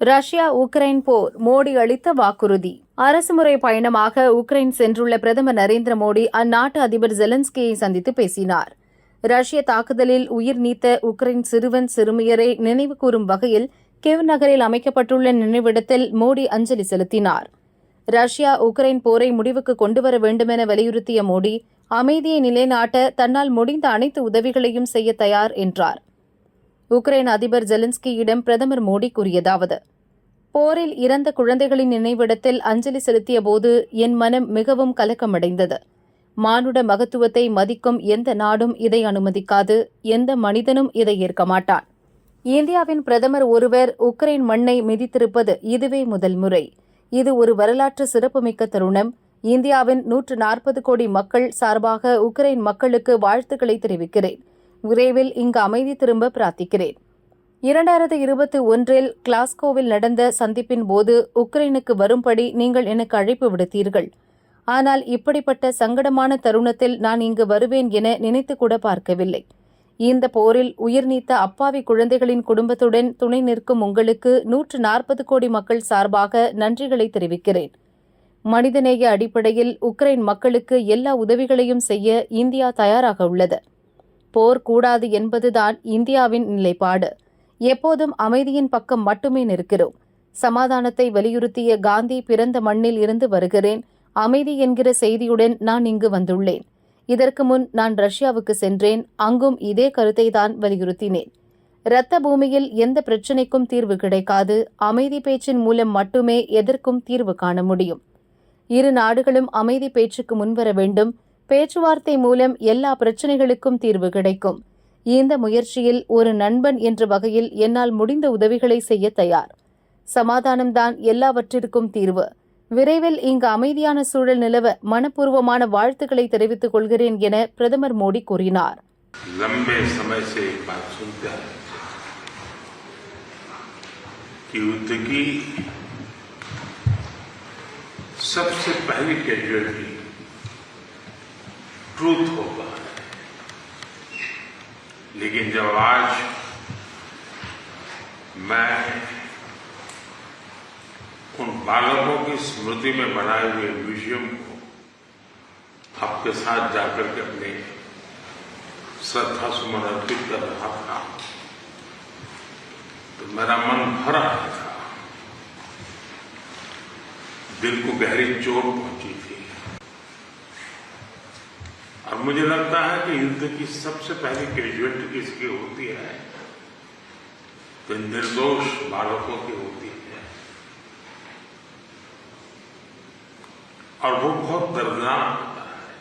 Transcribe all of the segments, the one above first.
Russia Ukraine போர் மோடி அளித்த வாக்குறுதி. அரசுமுறை பயணமாக உக்ரைன் சென்றுள்ள பிரதமர் நரேந்திர மோடி அந்நாட்டு அதிபர் ஜெலன்ஸ்கியை சந்தித்து பேசினார். ரஷ்ய தாக்குதலில் உயிர் நீத்த உக்ரைன் சிறுவன் சிறுமியரை நினைவுகூரும் வகையில் கிவ் நகரில் அமைக்கப்பட்டுள்ள நினைவிடத்தில் மோடி அஞ்சலி செலுத்தினார். ரஷ்யா உக்ரைன் போரை முடிவுக்கு கொண்டுவர வேண்டுமென வலியுறுத்திய மோடி அமைதியை நிலைநாட்ட தன்னால் முடிந்த அனைத்து உதவிகளையும் செய்ய தயார் என்றார். உக்ரைன் அதிபர் ஜெலின்ஸ்கியிடம் பிரதமர் மோடி கூறியதாவது போரில் இறந்த குழந்தைகளின் நினைவிடத்தில் அஞ்சலி செலுத்திய போது என் மனம் மிகவும் கலக்கமடைந்தது. மானுட மகத்துவத்தை மதிக்கும் எந்த நாடும் இதை அனுமதிக்காது எந்த மனிதனும் இதை ஏற்க மாட்டான். இந்தியாவின் பிரதமர் ஒருவர் உக்ரைன் மண்ணை மிதித்திருப்பது இதுவே முதல் முறை. இது ஒரு வரலாற்று சிறப்புமிக்க தருணம். இந்தியாவின் நூற்று நாற்பது கோடி மக்கள் சார்பாக உக்ரைன் மக்களுக்கு வாழ்த்துக்களை தெரிவிக்கிறேன். விரைவில் இங்கு அமைதி திரும்ப பிரார்த்திக்கிறேன். இரண்டாயிரத்து இருபத்தி ஒன்றில் கிளாஸ்கோவில் நடந்த சந்திப்பின் போது உக்ரைனுக்கு வரும்படி நீங்கள் எனக்கு அழைப்பு விடுத்தீர்கள். ஆனால் இப்படிப்பட்ட சங்கடமான தருணத்தில் நான் இங்கு வருவேன் என நினைத்து கூட பார்க்கவில்லை. இந்த போரில் உயிர் நீத்த அப்பாவி குழந்தைகளின் குடும்பத்துடன் துணை நிற்கும் உங்களுக்கு நூற்று நாற்பது கோடி மக்கள் சார்பாக நன்றிகளை தெரிவிக்கிறேன். மனிதநேய அடிப்படையில் உக்ரைன் மக்களுக்கு எல்லா உதவிகளையும் செய்ய இந்தியா தயாராக உள்ளது. போர் கூடாது என்பதுதான் இந்தியாவின் நிலைப்பாடு. எப்போதும் அமைதியின் பக்கம் மட்டுமே நிற்கிறோம். சமாதானத்தை வலியுறுத்திய காந்தி பிறந்த மண்ணில் இருந்து வருகிறேன். அமைதி என்கிற செய்தியுடன் நான் இங்கு வந்துள்ளேன். இதற்கு முன் நான் ரஷ்யாவுக்கு சென்றேன். அங்கும் இதே கருத்தை தான் வலியுறுத்தினேன். இரத்த பூமியில் எந்த பிரச்சினைக்கும் தீர்வு கிடைக்காது. அமைதி பேச்சின் மூலம் மட்டுமே எதற்கும் தீர்வு காண முடியும். இரு நாடுகளும் அமைதி பேச்சுக்கு முன்வர வேண்டும். பேச்சுவார்த்தை மூலம் எல்லா பிரச்சினைகளுக்கும் தீர்வு கிடைக்கும் இந்த முயற்சியில் ஒரு நண்பன் என்ற வகையில் என்னால் முடிந்த உதவிகளை செய்ய தயார் சமாதானம்தான் எல்லாவற்றிற்கும் தீர்வு விரைவில் இங்கு அமைதியான சூழல் நிலவ மனப்பூர்வமான வாழ்த்துக்களை தெரிவித்துக் கொள்கிறேன் என பிரதமர் மோடி கூறினார் लंबे समय से एक बात सुनते आए थे कि युद्ध की सबसे पहली कैजुअलिटी ट्रूथ होगा। लेकिन जब आज मैं उन बालकों की स्मृति में बनाए हुए म्यूज़ियम को आपके साथ जाकर के अपने श्रद्धा सुमन अर्पित कर रहा था तो मेरा मन भर था। दिल को गहरी चोट पहुँची थी और मुझे लगता है कि युद्ध की सबसे पहली ग्रेजुएट किसकी होती है? तो निर्दोष बालकों की होती है। और वो बहुत दर्दनाक होता है।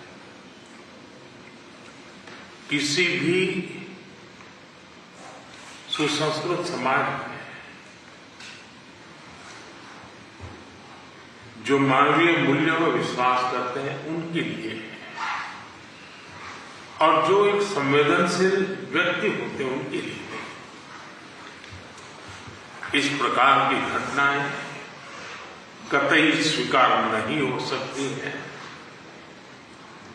किसी भी सुसंस्कृत समाज में जो मानवीय मूल्यों में विश्वास करते हैं, उनके लिए और जो एक संवेदनशील व्यक्ति होते हैं उनके लिए। इस प्रकार की घटनाएँ कतई स्वीकार नहीं हो सकती है।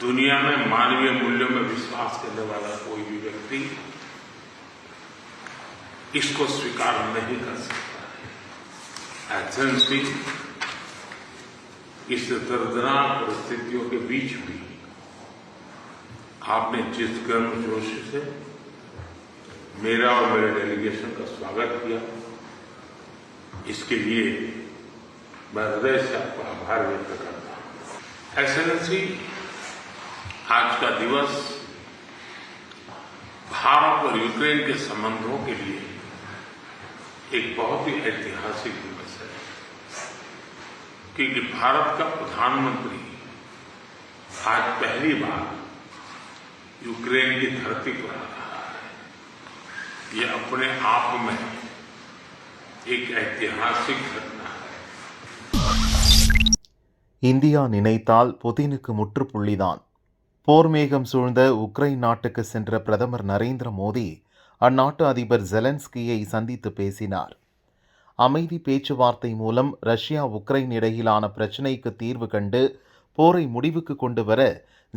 दुनिया में मानवीय मूल्यों में विश्वास करने वाला कोई भी व्यक्ति इसको स्वीकार नहीं कर सकता है। एथेंस भी इस दर्दनाक परिस्थितियों के बीच भी आपने जिस गर्म जोश से मेरा और मेरे डेलीगेशन का स्वागत किया, इसके लिए मैं हृदय से आपका आभार व्यक्त करता हूँ। एक्सेलेंसी आज का दिवस भारत और यूक्रेन के संबंधों के लिए एक बहुत ही ऐतिहासिक दिवस है। क्योंकि भारत का प्रधानमंत्री आज पहली बार यूक्रेन की धरती पर आ रहा है ये अपने आप में एक ऐतिहासिक घटना है இந்தியா நினைத்தால் புதினுக்கு முற்றுப்புள்ளிதான் போர் மேகம் சூழ்ந்த உக்ரைன் நாட்டுக்கு சென்ற பிரதமர் நரேந்திர மோடி அந்நாட்டு அதிபர் ஜெலன்ஸ்கியை சந்தித்து பேசினார் அமைதி பேச்சுவார்த்தை மூலம் ரஷ்யா உக்ரைன் இடையிலான பிரச்சினைக்கு தீர்வு கண்டு போரை முடிவுக்கு கொண்டு வர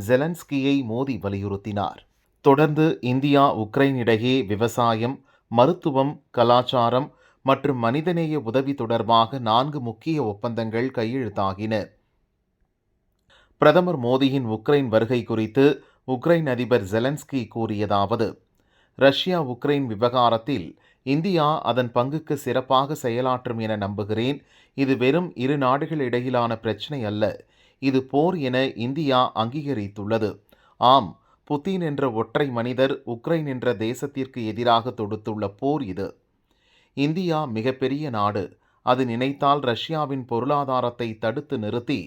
ஜெலன்ஸ்கியை மோடி வலியுறுத்தினார். தொடர்ந்து இந்தியா உக்ரைன் இடையே விவசாயம் மருத்துவம் கலாச்சாரம் மற்றும் மனிதநேய உதவி தொடர்பாக நான்கு முக்கிய ஒப்பந்தங்கள் கையெழுத்தாகின. பிரதமர் மோடியின் உக்ரைன் வருகை குறித்து உக்ரைன் அதிபர் ஜெலன்ஸ்கி கூறியதாவது ரஷ்யா உக்ரைன் விவகாரத்தில் இந்தியா அதன் பங்குக்கு சிறப்பாக செயலாற்றும் என நம்புகிறேன். இது வெறும் இரு நாடுகள் இடையிலான பிரச்சினை அல்ல. இது போர் என இந்தியா அங்கீகரித்துள்ளது. ஆம் புதின் என்ற ஒற்றை மனிதர் உக்ரைன் என்ற தேசத்திற்கு எதிராக தொடுத்துள்ள போர் இது. இந்தியா மிகப்பெரிய நாடு. அது நினைத்தால் ரஷ்யாவின் பொருளாதாரத்தை தடுத்து நிறுத்தி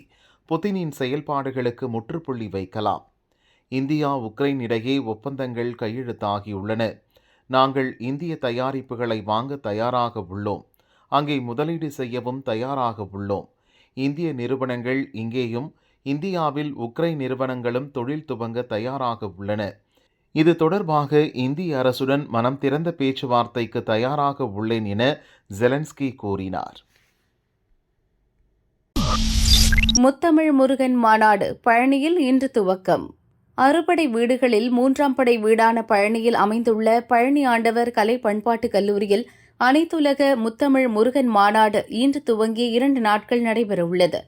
புதினின் செயல்பாடுகளுக்கு முற்றுப்புள்ளி வைக்கலாம். இந்தியா உக்ரைன் இடையே ஒப்பந்தங்கள் கையெழுத்தாகியுள்ளன. நாங்கள் இந்திய தயாரிப்புகளை வாங்க தயாராக உள்ளோம். அங்கே முதலீடு செய்யவும் தயாராக உள்ளோம். இந்திய நிறுவனங்கள் இங்கேயும் இந்தியாவில் உக்ரைன் நிறுவனங்களும் தொழில் துவங்க தயாராக உள்ளன. இது தொடர்பாக இந்திய அரசுடன் மனம் திறந்த பேச்சுவார்த்தைக்கு தயாராக உள்ளேன் என ஜெலன்ஸ்கி கூறினார். முத்தமிழ் முருகன் மாநாடு பழனியில் இன்று துவக்கம். அறுபடை வீடுகளில் மூன்றாம் படை வீடான பழனியில் அமைந்துள்ள பழனி ஆண்டவர் கலை பண்பாட்டு கல்லூரியில் அனைத்துலக முத்தமிழ் முருகன் மாநாடு இன்று துவங்கி இரண்டு நாட்கள் நடைபெறவுள்ளது.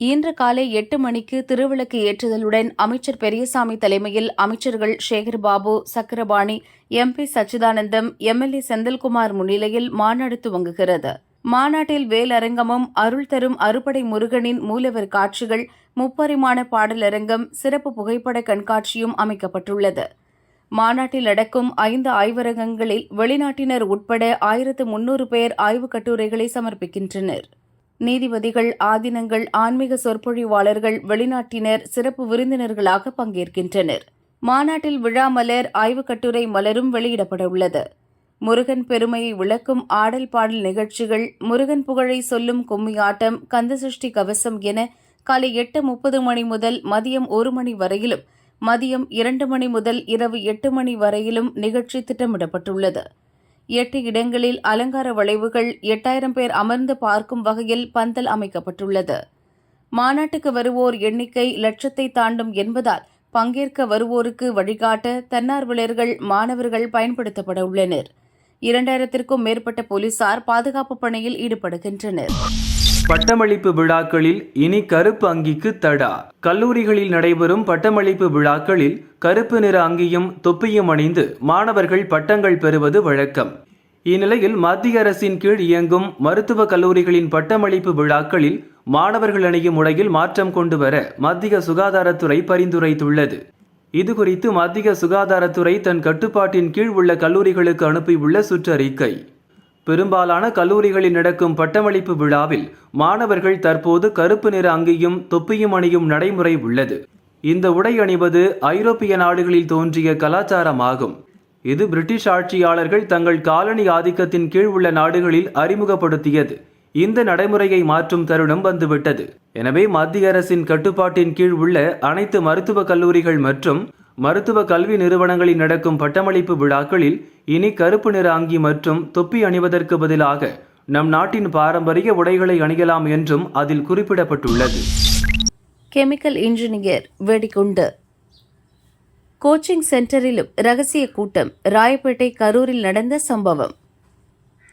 இன்று காலை எட்டு மணிக்கு திருவிளக்கு ஏற்றுதலுடன் அமைச்சர் பெரியசாமி தலைமையில் அமைச்சர்கள் சேகர்பாபு சக்கரபாணி எம்பி சச்சிதானந்தம் எம்எல்ஏ செந்தில்குமார் முன்னிலையில் மாநாடு துவங்குகிறது. மாநாட்டில் வேலரங்கமும் அருள் தரும் அறுபடை முருகனின் மூலவர் காட்சிகள் முப்பரிமாண பாடலரங்கம் சிறப்பு புகைப்பட கண்காட்சியும் அமைக்கப்பட்டுள்ளது. மாநாட்டில் நடக்கும் ஐந்து ஆய்வரங்கங்களில் வெளிநாட்டினர் உட்பட ஆயிரத்து முன்னூறு பேர் ஆய்வுக் கட்டுரைகளை சமர்ப்பிக்கின்றனர். நீதிபதிகள் ஆதினங்கள் ஆன்மீக சொற்பொழிவாளர்கள் வெளிநாட்டினர் சிறப்பு விருந்தினர்களாக பங்கேற்கின்றனர். மாநாட்டில் விழா மலர் ஆய்வுக் கட்டுரை மலரும் வெளியிடப்பட உள்ளது முருகன் பெருமையை விளக்கும் ஆடல் பாடல் நிகழ்ச்சிகள் முருகன் புகழை சொல்லும் கும்மியாட்டம் கந்தசஷ்டி கவசம் என காலை எட்டு முப்பது மணி முதல் மதியம் ஒரு மணி வரையிலும் மதியம் இரண்டு மணி முதல் இரவு எட்டு மணி வரையிலும் நிகழ்ச்சி திட்டமிடப்பட்டுள்ளது. எட்டு இடங்களில் அலங்கார வளைவுகள் எட்டாயிரம் பேர் அமர்ந்து பார்க்கும் வகையில் பந்தல் அமைக்கப்பட்டுள்ளது. மாநாட்டுக்கு வருவோர் எண்ணிக்கை லட்சத்தை தாண்டும் என்பதால் பங்கேற்க வருவோருக்கு வழிகாட்ட தன்னார்வலர்கள் மாணவர்கள் பயன்படுத்தப்பட உள்ளனர். இரண்டாயிரத்திற்கும் மேற்பட்ட போலீசார் பாதுகாப்பு பணியில் ஈடுபடுகின்றனர். பட்டமளிப்பு விழாக்களில் இனி கருப்பு அங்கிக்கு தடா. கல்லூரிகளில் நடைபெறும் பட்டமளிப்பு விழாக்களில் கருப்பு நிற அங்கியும் தொப்பியும் அணிந்து மாணவர்கள் பட்டங்கள் பெறுவது வழக்கம். இந்நிலையில் மத்திய அரசின் கீழ் இயங்கும் மருத்துவக் கல்லூரிகளின் பட்டமளிப்பு விழாக்களில் மாணவர்கள் அணியும் உடையில் மாற்றம் கொண்டு வர மத்திய சுகாதாரத்துறை பரிந்துரைத்துள்ளது. இதுகுறித்து மத்திய சுகாதாரத்துறை தன் கட்டுப்பாட்டின் கீழ் உள்ள கல்லூரிகளுக்கு அனுப்பியுள்ள சுற்றறிக்கை. பெரும்பாலான கல்லூரிகளில் நடக்கும் பட்டமளிப்பு விழாவில் மாணவர்கள் தற்போது கருப்பு நிற அங்கியும் தொப்பியும் அணியும் நடைமுறை உள்ளது. இந்த உடை அணிவது ஐரோப்பிய நாடுகளில் தோன்றிய கலாச்சாரமாகும். இது பிரிட்டிஷ் ஆட்சியாளர்கள் தங்கள் காலனி ஆதிக்கத்தின் கீழ் உள்ள நாடுகளில் அறிமுகப்படுத்தியது. இந்த நடைமுறையை மாற்றும் தருணம் வந்துவிட்டது. எனவே மத்திய அரசின் கட்டுப்பாட்டின் கீழ் உள்ள அனைத்து மருத்துவக் கல்லூரிகள் மற்றும் மருத்துவ கல்வி நிறுவனங்களில் நடக்கும் பட்டமளிப்பு விழாக்களில் இனி கருப்பு நிற அங்கி மற்றும் தொப்பி அணிவதற்கு பதிலாக நம் நாட்டின் பாரம்பரிய உடைகளை அணியலாம் என்றும் அதில் குறிப்பிடப்பட்டுள்ளது. கெமிக்கல் இன்ஜினியர் வெடிகுண்டு. கோச்சிங் சென்டரிலும் ரகசிய கூட்டம். ராயப்பேட்டை கரூரில் நடந்த சம்பவம்.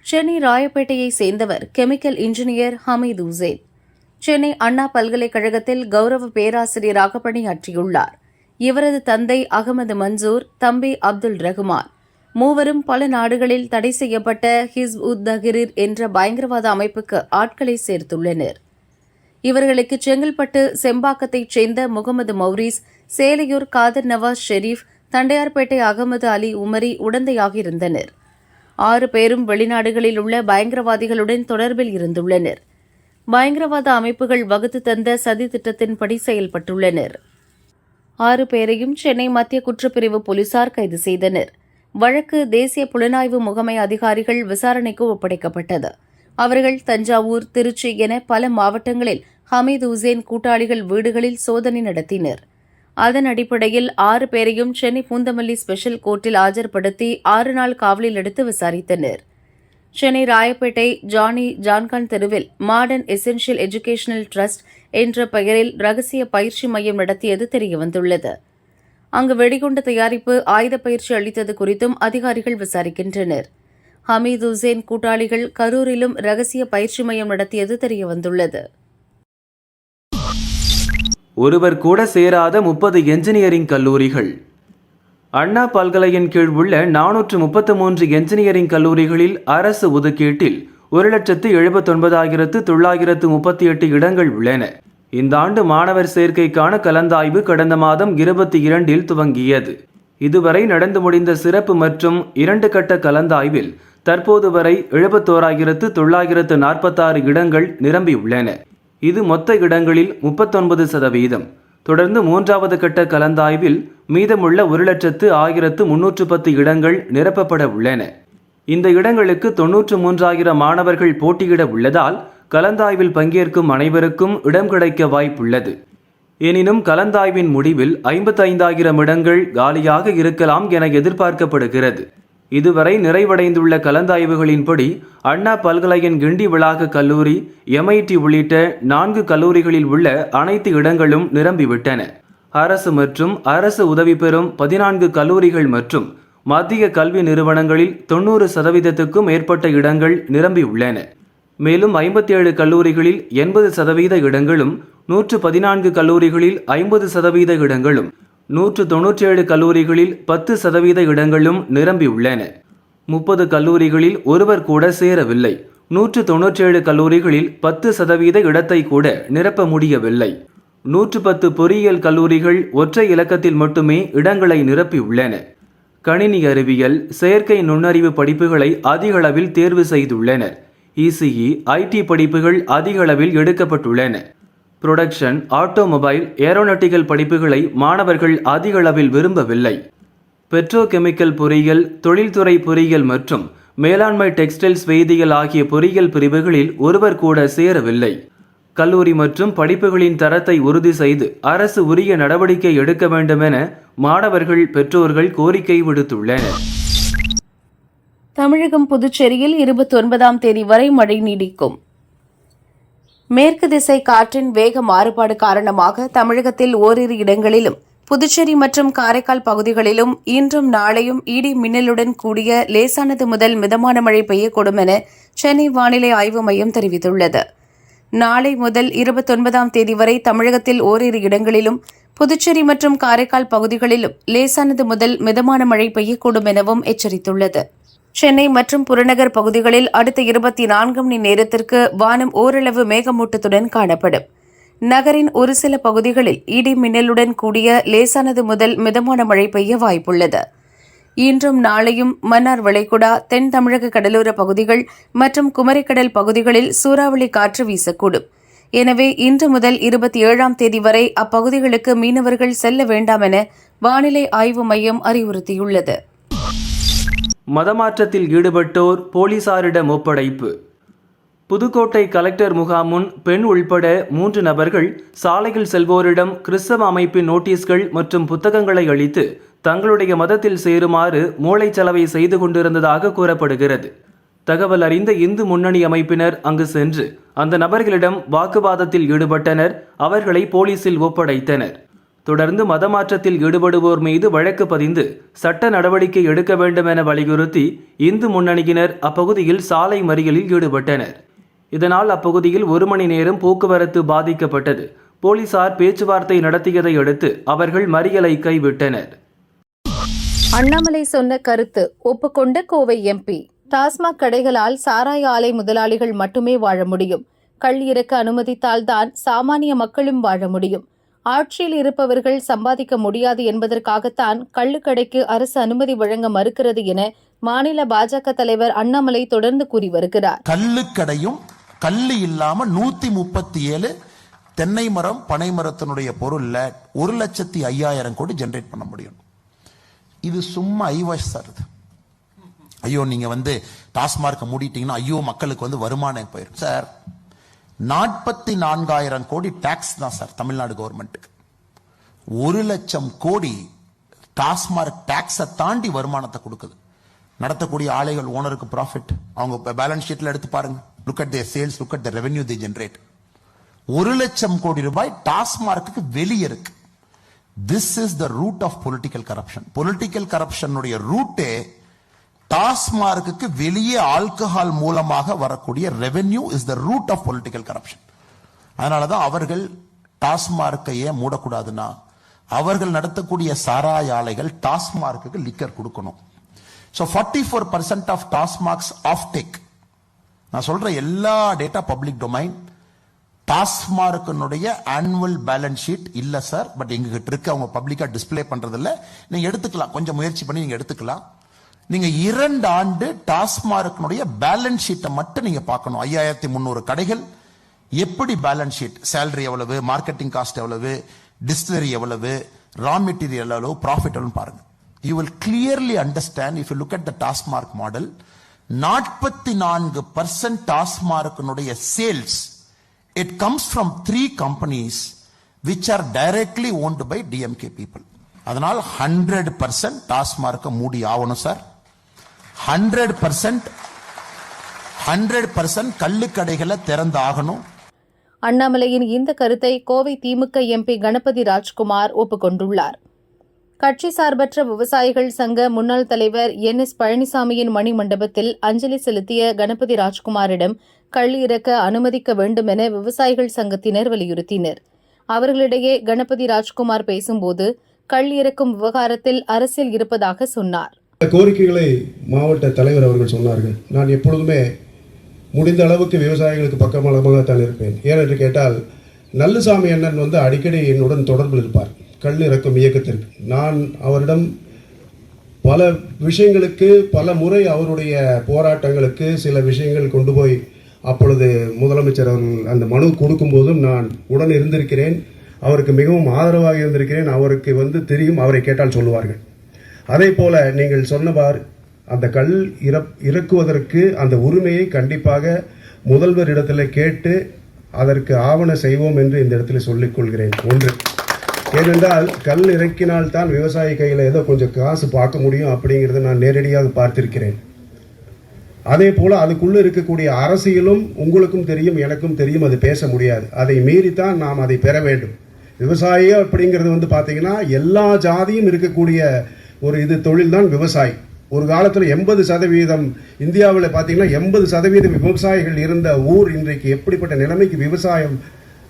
சென்னை ராயப்பேட்டையை சேர்ந்தவர் கெமிக்கல் இன்ஜினியர் ஹமீத் உசேன். சென்னை அண்ணா பல்கலைக்கழகத்தில் கௌரவ பேராசிரியராக பணியாற்றியுள்ளார். இவரது தந்தை அகமது மன்சூர் தம்பி அப்துல் ரஹ்மான் மூவரும் பல நாடுகளில் தடை செய்யப்பட்ட ஹிஸ் உத் தஹிரிர் என்ற பயங்கரவாத அமைப்புக்கு ஆட்களை சேர்த்துள்ளனர். இவர்களுக்கு செங்கல்பட்டு செம்பாக்கத்தைச் சேர்ந்த முகமது மௌரீஸ் சேலையூர் காதர் நவாஸ் ஷெரீப் தண்டையார்பேட்டை அகமது அலி உமரி உடந்தையாக இருந்தனர் ஆறு பேரும் வெளிநாடுகளில் உள்ள பயங்கரவாதிகளுடன் தொடர்பில் இருந்துள்ளனர். பயங்கரவாத அமைப்புகள் வகுத்து தந்த சதி திட்டத்தின்படி செயல்பட்டுள்ளனர். ஆறு பேரையும் சென்னை மத்திய குற்றப்பிரிவு போலீசார் கைது செய்தனர். வழக்கு தேசிய புலனாய்வு முகமை அதிகாரிகள் விசாரணைக்கு ஒப்படைக்கப்பட்டது. அவர்கள் தஞ்சாவூர் திருச்சி என பல மாவட்டங்களில் ஹமீத் உசேன் கூட்டாளிகள் வீடுகளில் சோதனை நடத்தினர். அதன் அடிப்படையில் ஆறு பேரையும் சென்னை பூந்தமல்லி ஸ்பெஷல் கோர்ட்டில் ஆஜர்படுத்தி ஆறு நாள் காவலில் எடுத்து விசாரித்தனர். சென்னை ராயப்பேட்டை ஜானி ஜான்கான் தெருவில் மாடர்ன் எசென்ஷியல் எஜுகேஷனல் ட்ரஸ்ட் என்ற பெயரில் ரகசிய பயிற்சி மையம் நடத்தியது தெரியவந்துள்ளது. அங்கு வெடிகுண்டு தயாரிப்பு ஆயுத பயிற்சி அளித்தது குறித்தும் அதிகாரிகள் விசாரிக்கின்றனர். ஹமீது உசேன் கூட்டாளிகள் கரூரிலும் ரகசிய பயிற்சி மையம் நடத்தியது தெரியவந்துள்ளது. ஒருவர் கூட சேராத முப்பது என்ஜினியரிங் கல்லூரிகள். அண்ணா பல்கலையின் கீழ் உள்ள நானூற்று முப்பத்து மூன்று என்ஜினியரிங் கல்லூரிகளில் அரசு ஒதுக்கீட்டில் ஒரு லட்சத்து எழுபத்தொன்பதாயிரத்து தொள்ளாயிரத்து முப்பத்தி எட்டு இடங்கள் உள்ளன. இந்த ஆண்டு மாணவர் சேர்க்கைக்கான கலந்தாய்வு கடந்த மாதம் இருபத்தி இரண்டில் துவங்கியது. இதுவரை நடந்து முடிந்த சிறப்பு மற்றும் இரண்டு கட்ட கலந்தாய்வில் தற்போது வரை எழுபத்தோராயிரத்து தொள்ளாயிரத்து நாற்பத்தாறு இடங்கள் நிரம்பியுள்ளன. இது மொத்த இடங்களில் முப்பத்தொன்பது சதவீதம். தொடர்ந்து மூன்றாவது கட்ட கலந்தாய்வில் மீதமுள்ள ஒரு லட்சத்து ஆயிரத்து முன்னூற்று பத்து இடங்கள் நிரப்பப்பட உள்ளன. இந்த இடங்களுக்கு தொன்னூற்று மூன்றாயிரம் மாணவர்கள் போட்டியிட உள்ளதால் கலந்தாய்வில் பங்கேற்கும் அனைவருக்கும் இடம் கிடைக்க வாய்ப்புள்ளது. எனினும் கலந்தாய்வின் முடிவில் ஐம்பத்தைந்தாயிரம் இடங்கள் காலியாக இருக்கலாம் என எதிர்பார்க்கப்படுகிறது. இதுவரை நிறைவடைந்துள்ள கலந்தாய்வுகளின்படி அண்ணா பல்கலையின் கிண்டி வளாக கல்லூரி எம்ஐடி உள்ளிட்ட நான்கு கல்லூரிகளில் உள்ள அனைத்து இடங்களும் நிரம்பிவிட்டன. அரசு மற்றும் அரசு உதவி பெறும் பதினான்கு கல்லூரிகள் மற்றும் மத்திய கல்வி நிறுவனங்களில் தொண்ணூறு சதவீதத்துக்கும் மேற்பட்ட இடங்கள் நிரம்பியுள்ளன. மேலும் ஐம்பத்தேழு கல்லூரிகளில் எண்பது சதவீத இடங்களும் நூற்று பதினான்கு கல்லூரிகளில் ஐம்பது சதவீத இடங்களும் நூற்று தொன்னூற்றேழு கல்லூரிகளில் பத்து சதவீத இடங்களும் நிரம்பியுள்ளன. முப்பது கல்லூரிகளில் ஒருவர் கூட சேரவில்லை. நூற்று தொன்னூற்றேழு கல்லூரிகளில் பத்து சதவீத இடத்தை கூட நிரப்ப முடியவில்லை. நூற்று பத்து பொறியியல் கல்லூரிகள் ஒற்றை இலக்கத்தில் மட்டுமே இடங்களை நிரப்பியுள்ளன. கணினி அறிவியல் செயற்கை நுண்ணறிவு படிப்புகளை அதிக அளவில் தேர்வு செய்துள்ளனர். இசிஇ ஐடி படிப்புகள் அதிக அளவில் எடுக்கப்பட்டுள்ளன. புரொடக்ஷன் ஆட்டோமொபைல் ஏரோநாட்டிக்கல் படிப்புகளை மாணவர்கள் அதிக அளவில் விரும்பவில்லை. பெட்ரோகெமிக்கல் பொறியியல் தொழில்துறை பொறியியல் மற்றும் மேலாண்மை டெக்ஸ்டைல்ஸ் வேதியியல் ஆகிய பொறியியல் பிரிவுகளில் ஒருவர் கூட சேரவில்லை. கல்லூரி மற்றும் படிப்புகளின் தரத்தை உறுதி செய்து அரசு உரிய நடவடிக்கை எடுக்க வேண்டும் என மாணவர்கள் பெற்றோர்கள் கோரிக்கை விடுத்துள்ளனர். தமிழகம் புதுச்சேரியில் இருபத்தி ஒன்பதாம் தேதி வரை மழை நீடிக்கும். மேற்கு திசை காற்றின் வேக மாறுபாடு காரணமாக தமிழகத்தில் ஓரிரு இடங்களிலும் புதுச்சேரி மற்றும் காரைக்கால் பகுதிகளிலும் இன்றும் நாளையும் இடி மின்னலுடன் கூடிய லேசானது முதல் மிதமான மழை பெய்யக்கூடும் என சென்னை வானிலை ஆய்வு மையம் தெரிவித்துள்ளது. நாளை முதல் இருபத்தொன்பதாம் தேதி வரை தமிழகத்தில் ஓரிரு இடங்களிலும் புதுச்சேரி மற்றும் காரைக்கால் பகுதிகளிலும் லேசானது முதல் மிதமான மழை பெய்யக்கூடும் எனவும் எச்சரித்துள்ளது. சென்னை மற்றும் புறநகர் பகுதிகளில் அடுத்த இருபத்தி நான்கு மணி நேரத்திற்கு வானம் ஓரளவு மேகமூட்டத்துடன் காணப்படும். நகரின் ஒரு சில பகுதிகளில் இடி மின்னலுடன் கூடிய லேசானது முதல் மிதமான மழை பெய்ய வாய்ப்புள்ளது. இன்றும் நாளையும் மன்னார் வளைகுடா தென் தமிழக கடலோர பகுதிகள் மற்றும் குமரிக்கடல் பகுதிகளில் சூறாவளி காற்று வீசக்கூடும். எனவே இன்று முதல் இருபத்தி ஏழாம் தேதி வரை அப்பகுதிகளுக்கு மீனவர்கள் செல்ல வேண்டாம் என வானிலை ஆய்வு மையம் அறிவுறுத்தியுள்ளது. மதமாற்றத்தில் ஈடுபட்டோர் போலீசாரிடம் ஒப்படைப்பு. புதுக்கோட்டை கலெக்டர் முகாம் முன் பெண் உள்பட மூன்று நபர்கள் சாலையில் செல்வோரிடம் கிறிஸ்தவ அமைப்பின் நோட்டீஸ்கள் மற்றும் புத்தகங்களை அளித்து தங்களுடைய மதத்தில் சேருமாறு மூளைச்சலவை செய்து கொண்டிருந்ததாக கூறப்படுகிறது. தகவல் அறிந்த இந்து முன்னணி அமைப்பினர் அங்கு சென்று அந்த நபர்களிடம் வாக்குவாதத்தில் ஈடுபட்டனர். அவர்களை போலீசில் ஒப்படைத்தனர். தொடர்ந்து மதமாற்றத்தில் ஈடுபடுவோர் மீது வழக்கு பதிந்து சட்ட நடவடிக்கை எடுக்க வேண்டும் என வலியுறுத்தி இந்து முன்னணியினர் அப்பகுதியில் சாலை மறியலில் ஈடுபட்டனர். இதனால் அப்பகுதியில் ஒரு மணி நேரம் போக்குவரத்து பாதிக்கப்பட்டது. போலீசார் பேச்சுவார்த்தை நடத்தியதை அடுத்து அவர்கள் மறியலை கைவிட்டனர். அண்ணாமலை சொன்ன கருத்து ஒப்புக்கொண்ட கோவை எம்பி டாஸ்மாக் கடைகளால் சாராய ஆலை முதலாளிகள் மட்டுமே வாழ முடியும். கள் இறக்க அனுமதித்தால்தான் சாமானிய மக்களும் வாழ முடியும். ஆட்சியில் இருப்பவர்கள் சம்பாதிக்க முடியாது என்பதற்காகத்தான் கள்ளுக்கடைக்கு அரசு அனுமதி வழங்க மறுக்கிறது என மாநில பாஜக தலைவர் அண்ணாமலை தொடர்ந்து கூறி வருகிறார். கல்லுக்கடையும் கள்ளு இல்லாம நூத்தி முப்பத்தி ஏழு தென்னை மரம் பனை மரத்தினுடைய பொருள்ல ஒரு லட்சத்தி ஐயாயிரம் கோடி ஜென்ரேட் பண்ண முடியும். இது சும்மா ஐவாஷ் சார் ஐயோ நீங்க வந்து டாஸ்மார்க்கை மூடிட்டீங்கன்னா ஐயோ மக்களுக்கு வந்து வருமானம் போயிடும் சார் நாற்பத்தி நான்காயிரம் கோடி டாக்ஸ் தான் சார் தமிழ்நாடு கவர்மெண்ட்டுக்கு ஒரு லட்சம் கோடி டாஸ்மார்க் டாக்ஸை தாண்டி வருமானத்தை கொடுக்குது. நடத்தக்கூடிய ஆலைகள் ஓனருக்கு ப்ராஃபிட் அவங்க பேலன்ஸ் ஷீட்டில் எடுத்து பாருங்க. Look at the sales look at the revenue the generate ஒரு லட்சம் கோடி ரூபாய் டாஸ்மார்க்கு வெளியே இருக்கு. This is the root of political corruption political கரப்ஷனுடைய ரூட்டே டாஸ்மார்க்கு வெளியே ஆல்கஹால் மூலமாக வரக்கூடிய revenue is the root of political corruption அதனாலதான் அவர்கள் டாஸ்மார்க்கை ஏன் மூடக்கூடாதுன்னா அவர்கள் நடத்தக்கூடிய சாராய ஆலைகள் டாஸ்மார்க்கு லிக்கர் கொடுக்கணும். So forty four percent of TASMACs off take நான் சொல்ற எல்லா டேட்டா பப்ளிக் டொமைன் டாஸ்மார்க்கினுடைய ஆனுவல் பேலன்ஸ் ஷீட் இல்லை சார் பட் எங்ககிட்ட இருக்கு அவங்க பப்ளிக்காக டிஸ்ப்ளே பண்ணுறதில்ல நீங்கள் நீங்க எடுத்துக்கலாம். கொஞ்சம் முயற்சி பண்ணி நீங்க எடுத்துக்கலாம். நீங்க இரண்டு ஆண்டு டாஸ்மார்க்னுடைய பேலன்ஸ் ஷீட்டை மட்டும் நீங்க பார்க்கணும். ஐயாயிரத்தி முந்நூறு கடைகள். எப்படி பேலன்ஸ் ஷீட்? சேலரி எவ்வளவு? மார்க்கெட்டிங் காஸ்ட் எவ்வளவு? டிஸ்டிலரி எவ்வளவு? ரா மெட்டீரியல் எவ்வளவு? ப்ராஃபிட் எவ்வளவு பாருங்க. You will clearly understand if you look at the TASMAC model நாற்பத்தி நான்கு percent டாஸ்மார்க்கினுடைய sales it comes from three companies which are directly owned by DMK people அதனால் hundred percent டாஸ்மார்க்கை மூடி ஆகணும் sir hundred percent hundred percent கள்ளுக்கடைகளை திறந்து ஆகணும் அண்ணாமலையின் இந்த கருத்தை கோவை திமுக எம்பி கணபதி ராஜ்குமார் ஒப்புக்கொண்டுள்ளார். கட்சி சார்பற்ற விவசாயிகள் சங்க முன்னாள் தலைவர் என் எஸ் பழனிசாமியின் மணி மண்டபத்தில் அஞ்சலி செலுத்திய கணபதி ராஜ்குமாரிடம் கள் இறக்க அனுமதிக்க வேண்டும் என விவசாயிகள் சங்கத்தினர் வலியுறுத்தினர். அவர்களிடையே கணபதி ராஜ்குமார் பேசும்போது கள் இறக்கும் விவகாரத்தில் அரசியல் இருப்பதாக சொன்னார். கோரிக்கைகளை மாவட்ட தலைவர் அவர்கள் சொன்னார்கள். நான் எப்பொழுதுமே முடிந்த அளவுக்கு விவசாயிகளுக்கு பக்கமளமாகத்தான் இருப்பேன். ஏனென்று கேட்டால் நல்லுசாமி அண்ணன் வந்து அடிக்கடி என்னுடன் தொடர்பில் இருப்பார். கல் இறக்கும் இயக்கத்திற்கு. நான் அவரிடம் பல விஷயங்களுக்கு பல முறை அவருடைய போராட்டங்களுக்கு சில விஷயங்கள் கொண்டு போய் அப்பொழுது முதலமைச்சர் அவர்கள் அந்த மனு கொடுக்கும்போதும் நான் உடன் இருந்திருக்கிறேன். அவருக்கு மிகவும் ஆதரவாக இருந்திருக்கிறேன். அவருக்கு வந்து தெரியும் அவரை கேட்டால் சொல்லுவார்கள். அதே போல நீங்கள் சொன்னவாறு அந்த கல் இறப் இறக்குவதற்கு அந்த உரிமையை கண்டிப்பாக முதல்வர் இடத்துல கேட்டு அதற்கு ஆவண செய்வோம் என்று இந்த இடத்துல சொல்லிக் கொள்கிறேன். ஒன்று ஏனென்றால் கல் இறக்கினால் தான் விவசாயி கையில் ஏதோ கொஞ்சம் காசு பார்க்க முடியும் அப்படிங்கிறத நான் நேரடியாக பார்த்திருக்கிறேன். அதே போல அதுக்குள்ளே இருக்கக்கூடிய அரசியலும் உங்களுக்கும் தெரியும் எனக்கும் தெரியும் அது பேச முடியாது. அதை மீறித்தான் நாம் அதை பெற வேண்டும். விவசாயி அப்படிங்கிறது வந்து பார்த்தீங்கன்னா எல்லா ஜாதியும் இருக்கக்கூடிய ஒரு இது தொழில் தான் விவசாயி ஒரு காலத்தில் எண்பது சதவீதம் இந்தியாவில் பார்த்தீங்கன்னா எண்பது சதவீதம் விவசாயிகள் இருந்த ஊர் இன்றைக்கு எப்படிப்பட்ட நிலைமைக்கு விவசாயம்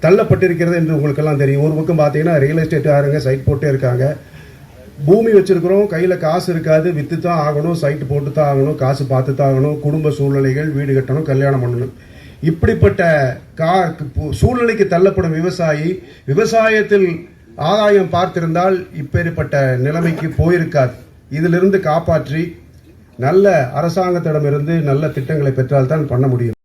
தள்ளப்பட்டிருக்கிறது என்று உங்களுக்கெல்லாம் தெரியும். ஒரு பக்கம் பார்த்தீங்கன்னா ரியல் எஸ்டேட் ஆருங்க சைட் போட்டே இருக்காங்க. பூமி வச்சுருக்குறோம் கையில் காசு இருக்காது விற்று தான் ஆகணும் சைட்டு போட்டு தான் ஆகணும் காசு பார்த்து தான் ஆகணும் குடும்ப சூழ்நிலைகள் வீடு கட்டணும் கல்யாணம் பண்ணணும். இப்படிப்பட்ட கா சூழ்நிலைக்கு தள்ளப்படும் விவசாயி விவசாயத்தில் ஆதாயம் பார்த்திருந்தால் இப்பேற்பட்ட நிலைமைக்கு போயிருக்காது இதிலிருந்து காப்பாற்றி நல்ல அரசாங்கத்திடமிருந்து நல்ல திட்டங்களை பெற்றால்தான் பண்ண முடியும்.